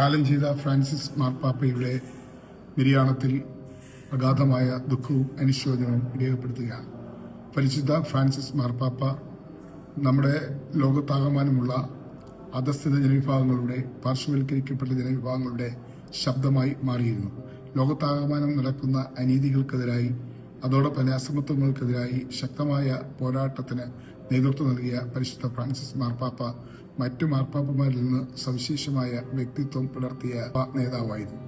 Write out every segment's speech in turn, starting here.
കാലം ചെയ്ത ഫ്രാൻസിസ് മാർപ്പാപ്പയുടെ നിര്യാണത്തിൽ അഗാധമായ ദുഃഖവും അനുശോചനവും രേഖപ്പെടുത്തുകയാണ്. പരിശുദ്ധ ഫ്രാൻസിസ് മാർപ്പാപ്പ നമ്മുടെ ലോകത്താകമാനമുള്ള അധസ്ഥിത ജനവിഭാഗങ്ങളുടെ പാർശ്വവൽക്കരിക്കപ്പെട്ട ജനവിഭാഗങ്ങളുടെ ശബ്ദമായി മാറിയിരുന്നു. ലോകത്താകമാനം നടക്കുന്ന അനീതികൾക്കെതിരായി അതോടൊപ്പം അസമത്വങ്ങൾക്കെതിരായി ശക്തമായ പോരാട്ടത്തിന് നേതൃത്വം നൽകിയ പരിശുദ്ധ ഫ്രാൻസിസ് മാർപ്പാപ്പ മറ്റു മാർപ്പാപ്പമാരിൽ നിന്ന് സവിശേഷമായ വ്യക്തിത്വം പുലർത്തിയ നേതാവായിരുന്നു.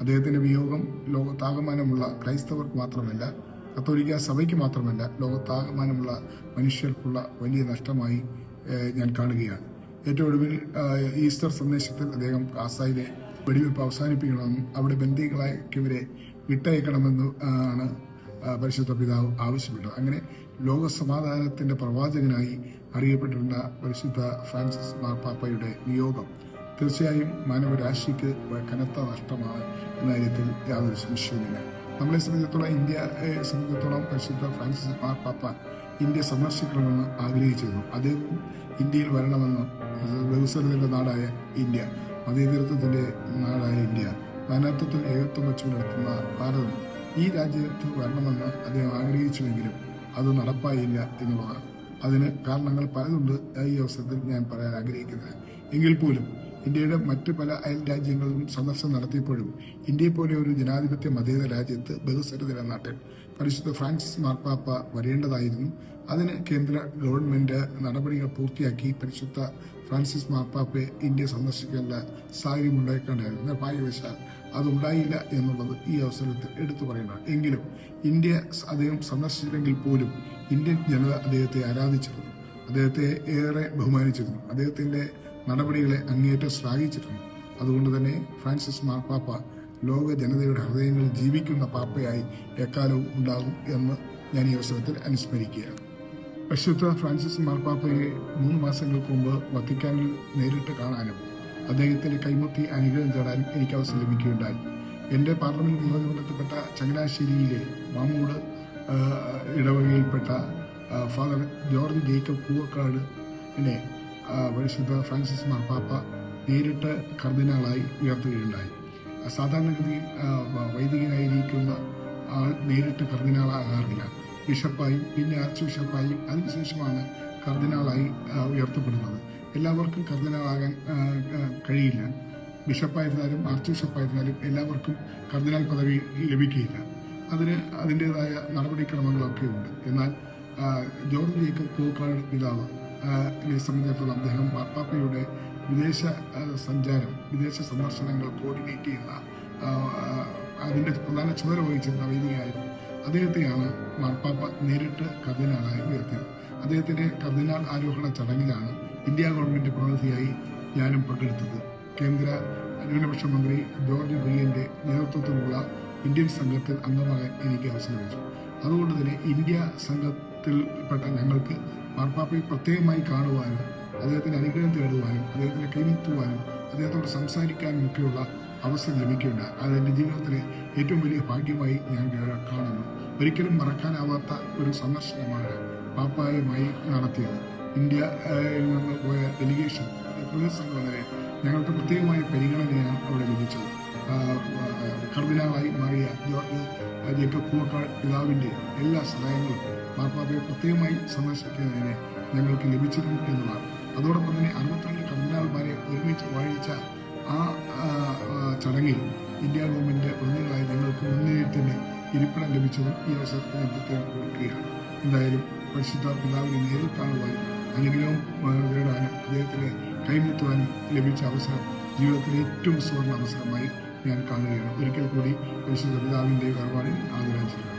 അദ്ദേഹത്തിന്റെ വിയോഗം ലോകത്താകമാനമുള്ള ക്രൈസ്തവർക്ക് മാത്രമല്ല കത്തോലിക്ക സഭയ്ക്ക് മാത്രമല്ല ലോകത്താകമാനമുള്ള മനുഷ്യർക്കുള്ള വലിയ നഷ്ടമായി ഞാൻ കാണുകയാണ്. ഏറ്റവും ഒടുവിൽ ഈസ്റ്റർ സന്ദേശത്തിൽ അദ്ദേഹം കാസായിലെ വെടിവെയ്പ്പ് അവസാനിപ്പിക്കണമെന്നും അവിടെ ബന്ദികളായവരെ വിട്ടയക്കണമെന്നും ആണ് പരിശുദ്ധ പിതാവ് ആവശ്യപ്പെട്ടു. അങ്ങനെ ലോക സമാധാനത്തിന്റെ പ്രവാചകനായി അറിയപ്പെട്ടിരുന്ന പരിശുദ്ധ ഫ്രാൻസിസ് മാർപ്പാപ്പയുടെ വിയോഗം തീർച്ചയായും മാനവരാശിക്ക് കനത്ത നഷ്ടമാണ് എന്ന കാര്യത്തിൽ യാതൊരു സംശയവുമില്ല. നമ്മളെ സംബന്ധിച്ചിടത്തോളം ഇന്ത്യയെ സംബന്ധിച്ചിടത്തോളം പരിശുദ്ധ ഫ്രാൻസിസ് മാർപ്പാപ്പ ഇന്ത്യ സന്ദർശിക്കണമെന്ന് ആഗ്രഹിച്ചിരുന്നു. അദ്ദേഹവും ഇന്ത്യയിൽ വരണമെന്ന് വ്യവസായത്തിന്റെ നാടായ ഇന്ത്യ മതേതരത്വത്തിന്റെ നാടായ ഇന്ത്യ നാനാത്വത്തിൽ ഏകത്വം വെച്ചു പുലർത്തുന്ന ഭാരതം. ഈ രാജ്യത്ത് വരണമെന്ന് അദ്ദേഹം ആഗ്രഹിച്ചുവെങ്കിലും അത് നടപ്പായില്ല എന്നുള്ളതാണ്. അതിന് കാരണങ്ങൾ പലതുണ്ട് ഈ അവസരത്തിൽ ഞാൻ പറയാൻ ആഗ്രഹിക്കുന്നത്. എങ്കിൽ പോലും ഇന്ത്യയുടെ മറ്റ് പല അയൽ രാജ്യങ്ങളിലും സന്ദർശനം നടത്തിയപ്പോഴും ഇന്ത്യയെ പോലെ ഒരു ജനാധിപത്യ മതേത രാജ്യത്ത് ബഹുസ്വരതര നാട്ടിൽ പരിശുദ്ധ ഫ്രാൻസിസ് മാർപ്പാപ്പ വരേണ്ടതായിരുന്നു. അതിന് കേന്ദ്ര ഗവൺമെന്റ് നടപടികൾ പൂർത്തിയാക്കി പരിശുദ്ധ ഫ്രാൻസിസ് മാർപ്പാപ്പയെ ഇന്ത്യ സന്ദർശിക്കേണ്ട സാഹചര്യം ഉണ്ടായിക്കേണ്ടായിരുന്നു നിർഭാഗ്യവശാൽ അതുണ്ടായില്ല എന്നുള്ളത് ഈ അവസരത്തിൽ എടുത്തു പറയുന്നതാണ് എങ്കിലും ഇന്ത്യ അദ്ദേഹം സന്ദർശിച്ചില്ലെങ്കിൽ പോലും ഇന്ത്യൻ ജനത അദ്ദേഹത്തെ ആരാധിച്ചിരുന്നു. അദ്ദേഹത്തെ ഏറെ ബഹുമാനിച്ചിരുന്നു. അദ്ദേഹത്തിന്റെ നടപടികളെ അങ്ങേയറ്റം ശ്ലാഘിച്ചിരുന്നു. അതുകൊണ്ട് തന്നെ ഫ്രാൻസിസ് മാർപ്പാപ്പ ലോക ജനതയുടെ ഹൃദയങ്ങളിൽ ജീവിക്കുന്ന പാപ്പയായി എക്കാലവും ഉണ്ടാകും എന്ന് ഞാൻ ഈ അവസരത്തിൽ അനുസ്മരിക്കുകയാണ്. പരിശുദ്ധ ഫ്രാൻസിസ് മാർപ്പാപ്പയെ മൂന്ന് മാസങ്ങൾക്ക് മുമ്പ് വത്തിക്കാനിൽ നേരിട്ട് കാണാനും അദ്ദേഹത്തിന്റെ കൈമുട്ടി അനുഗ്രഹം തേടാൻ എനിക്ക് അവസരം ലഭിക്കുകയുണ്ടായി. എന്റെ പാർലമെന്റ് നിയോജകമണ്ഡലത്തിൽപ്പെട്ട ചങ്ങനാശ്ശേരിയിലെ മാമൂട് ഇടവകയിൽപ്പെട്ട ഫാദർ ജോർജ് ജേക്കബ് കൂവക്കാട് എന്നെ പരിശുദ്ധ ഫ്രാൻസിസ് മാർപ്പാപ്പ നേരിട്ട് കർദിനാളായി ഉയർത്തുകയുണ്ടായി. സാധാരണഗതിയിൽ വൈദികനായിരിക്കുന്ന ആൾ നേരിട്ട് കർദിനാളാകാറില്ല. ബിഷപ്പായും പിന്നെ ആർച്ച് ബിഷപ്പായും അതിനുശേഷമാണ് കർദിനാളായി ഉയർത്തപ്പെടുന്നത്. എല്ലാവർക്കും ആ, കഴിയില്ല. ബിഷപ്പായിരുന്നാലും ആർച്ച് ബിഷപ്പായിരുന്നാലും എല്ലാവർക്കും കർദിനാൾ പദവി ലഭിക്കുകയില്ല. അതിന് അതിന്റെതായ നടപടിക്രമങ്ങളൊക്കെ ഉണ്ട്. എന്നാൽ ജോർജ് ജേക്കബ് കോക്കാട് പിതാവ് എന്നെ സംബന്ധിച്ചിടത്തോളം അദ്ദേഹം മാർപ്പാപ്പയുടെ വിദേശ സഞ്ചാരം വിദേശ സന്ദർശനങ്ങൾ കോർഡിനേറ്റ് ചെയ്യുന്ന ആ, പ്രധാന ചുമതല വഹിച്ചിരുന്ന വൈദികയായിരുന്നു. അദ്ദേഹത്തെയാണ് മാർപ്പാപ്പ നേരിട്ട് കർദിനാളായി ഉയർത്തിയത്. അദ്ദേഹത്തിന്റെ കർദിനാൾ ആരോഹണ ചടങ്ങിലാണ് ഇന്ത്യ ഗവൺമെന്റ് പ്രതിനിധിയായി ഞാനും പങ്കെടുത്തത് കേന്ദ്ര ന്യൂനപക്ഷ മന്ത്രി ജോർജ് ബ്രിയന്റെ നേതൃത്വത്തിലുള്ള ഇന്ത്യൻ സംഘത്തിൽ അംഗമാകാൻ എനിക്ക് അവസരം ലഭിച്ചു. അതുകൊണ്ട് തന്നെ ഇന്ത്യ സംഘത്തിൽപ്പെട്ട ഞങ്ങൾക്ക് മാർപ്പാപ്പയെ പ്രത്യേകമായി കാണുവാനും അദ്ദേഹത്തിന്റെ അനുഗ്രഹം തേടുവാനും അദ്ദേഹത്തിന്റെ കൈമുത്തുവാനും അദ്ദേഹത്തോട് സംസാരിക്കാനും ഒക്കെയുള്ള അവസരം ലഭിക്കുകയുണ്ട്. അതെന്റെ ജീവിതത്തിലെ ഏറ്റവും വലിയ ഭാഗ്യമായി ഞാൻ കാണുന്നു. ഒരിക്കലും മറക്കാനാവാത്ത ഒരു സന്ദർശനമാണ് പാപ്പായുമായി നടത്തിയത്. ഇന്ത്യയിൽ നിന്ന് പോയ ഡെലിഗേഷൻ വളരെ ഞങ്ങൾക്ക് പ്രത്യേകമായ പരിഗണനയാണ് അവിടെ ലഭിച്ചത്. കർദിനാളായി മാറിയ ജോർജ് ജേക്കബ് കൂട്ടാൾ പിതാവിന്റെ എല്ലാ സഹായങ്ങളും മാർപ്പാപ്പയെ പ്രത്യേകമായി സന്ദർശിക്കുന്നതിന് ഞങ്ങൾക്ക് ലഭിച്ചിരുന്നു എന്നതാണ്. അതോടൊപ്പം തന്നെ അറുപത്തിരണ്ട് കർദിനാൾമാരെ ഒരുമിച്ച് വാഴിച്ച ആ ചടങ്ങിൽ ഇന്ത്യ ഗവൺമെന്റ് പ്രതിനിധികളായ ഞങ്ങൾക്ക് മുൻനിരയിൽ തന്നെ ഇരിപ്പിടം ലഭിച്ചതും ഈ അവസരത്തിൽ പ്രത്യേകം ഓർക്കുകയാണ്. എന്തായാലും പരിശുദ്ധ പിതാവിനെ നേരിൽ കാണുവാനും അനുഗ്രഹം നേടാനും അദ്ദേഹത്തിന് കൈമുത്തുവാനും ലഭിച്ച അവസരം ജീവിതത്തിലെ ഏറ്റവും സുവർണ അവസരമായി ഞാൻ കാണുകയാണ്. ഒരിക്കൽ കൂടി പരിശുദ്ധ പിതാവിന്റെ വേർപാടിൽ ആദരാഞ്ജലികൾ.